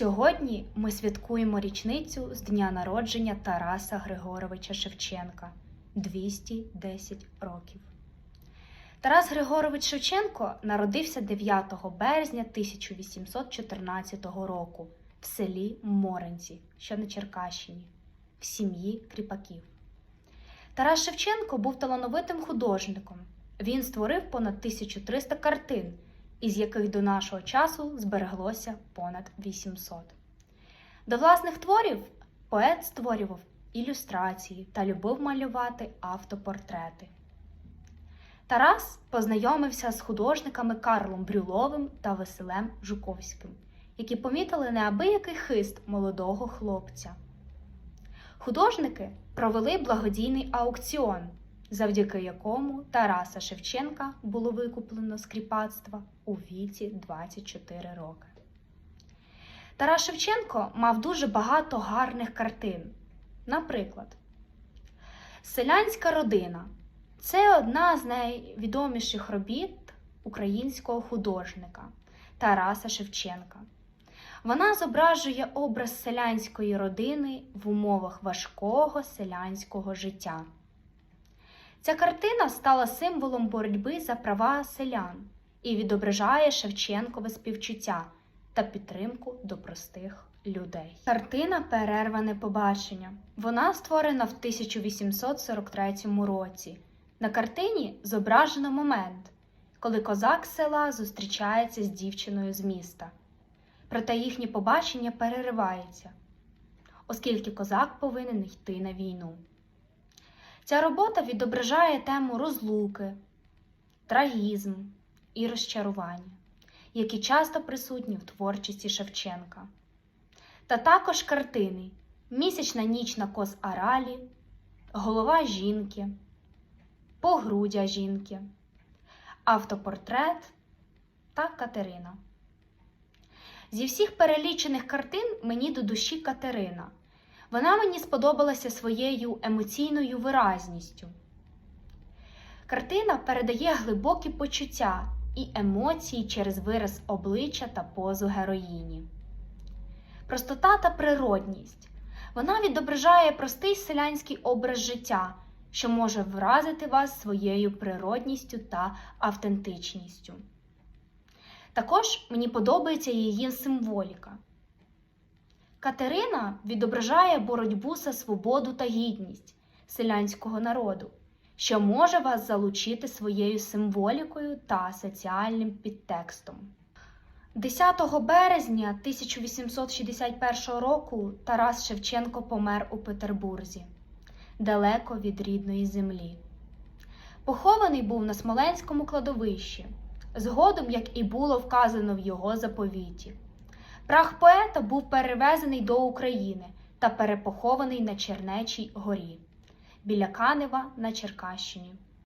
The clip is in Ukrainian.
Сьогодні ми святкуємо річницю з дня народження Тараса Григоровича Шевченка 210 років. Тарас Григорович Шевченко народився 9 березня 1814 року в селі Моренці, що на Черкащині, в сім'ї кріпаків. Тарас Шевченко був талановитим художником. Він створив понад 1300 картин, із яких до нашого часу збереглося понад 800. До власних творів поет створював ілюстрації та любив малювати автопортрети. Тарас познайомився з художниками Карлом Брюловим та Василем Жуковським, які помітили неабиякий хист молодого хлопця. Художники провели благодійний аукціон, завдяки якому Тараса Шевченка було викуплено з кріпацтва у віці 24 роки. Тарас Шевченко мав дуже багато гарних картин. Наприклад, Селянська родина це одна з найвідоміших робіт українського художника Тараса Шевченка. Вона зображує образ селянської родини в умовах важкого селянського життя. Ця картина стала символом боротьби за права селян і відображає Шевченкове співчуття та підтримку до простих людей. Картина Перерване побачення. Вона створена в 1843 році. На картині зображено момент, коли козак села зустрічається з дівчиною з міста. Проте їхнє побачення переривається, оскільки козак повинен йти на війну. Ця робота відображає тему розлуки, трагізм і розчарування, які часто присутні в творчості Шевченка. Та також картини Місячна ніч на коз Аралі, Голова жінки, Погрудя жінки, Автопортрет та Катерина. Зі всіх перелічених картин мені до душі Катерина. Вона мені сподобалася своєю емоційною виразністю. Картина передає глибокі почуття і емоції через вираз обличчя та позу героїні. Простота та природність. Вона відображає простий селянський образ життя, що може вразити вас своєю природністю та автентичністю. Також мені подобається її символіка. Катерина відображає боротьбу за свободу та гідність селянського народу, що може вас залучити своєю символікою та соціальним підтекстом. 10 березня 1861 року Тарас Шевченко помер у Петербурзі, далеко від рідної землі. Похований був на Смоленському кладовищі, згодом, як і було вказано в його заповіті. Прах поета був перевезений до України та перепохований на Чернечій горі біля Канева на Черкащині.